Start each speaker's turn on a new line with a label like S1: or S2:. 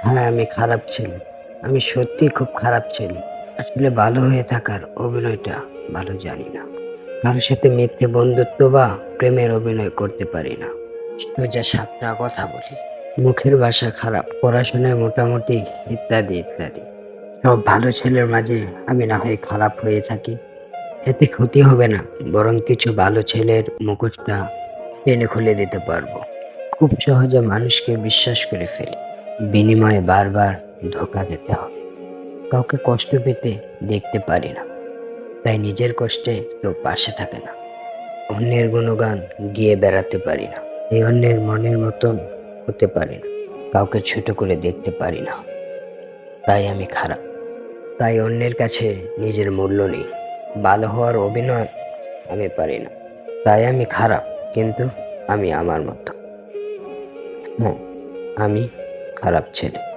S1: হ্যাঁ আমি খারাপ ছেলে। আমি সত্যি খুব খারাপ ছেলে। আসলে ভালো হয়ে থাকার অভিনয়টা ভালো জানি না। কারোর সাথে মিথ্যে বন্ধুত্ব বা প্রেমের অভিনয় করতে পারি না। সোজা সাতটা কথা বলি। মুখের ভাষা খারাপ পড়াশোনায় মোটামুটি ইত্যাদি ইত্যাদি। সব ভালো ছেলের মাঝে আমি না হয় খারাপ হয়ে থাকি। এতে ক্ষতি হবে না, বরং কিছু ভালো ছেলের মুখোশটা টেনে খুলে দিতে পারব। খুব সহজে মানুষকে বিশ্বাস করে ফেলি। বিনিময়ে বারবার ধোকা দিতে হবে। কাউকে কষ্ট পেতে দেখতে পারি না। তাই নিজের কষ্টে কেউ পাশে থাকে না। অন্যের গুণগান গিয়ে বেড়াতে পারি না। এই অন্যের মনের মতন হতে পারি না। কাউকে ছোট করে দেখতে পারি না। তাই আমি খারাপ। তাই অন্যের কাছে নিজের মূল্য নেই। ভালো হওয়ার অভিনয় আমি পারি না। তাই আমি খারাপ, কিন্তু আমি আমার মতো। হ্যাঁ আমি খারাপ ছেলে।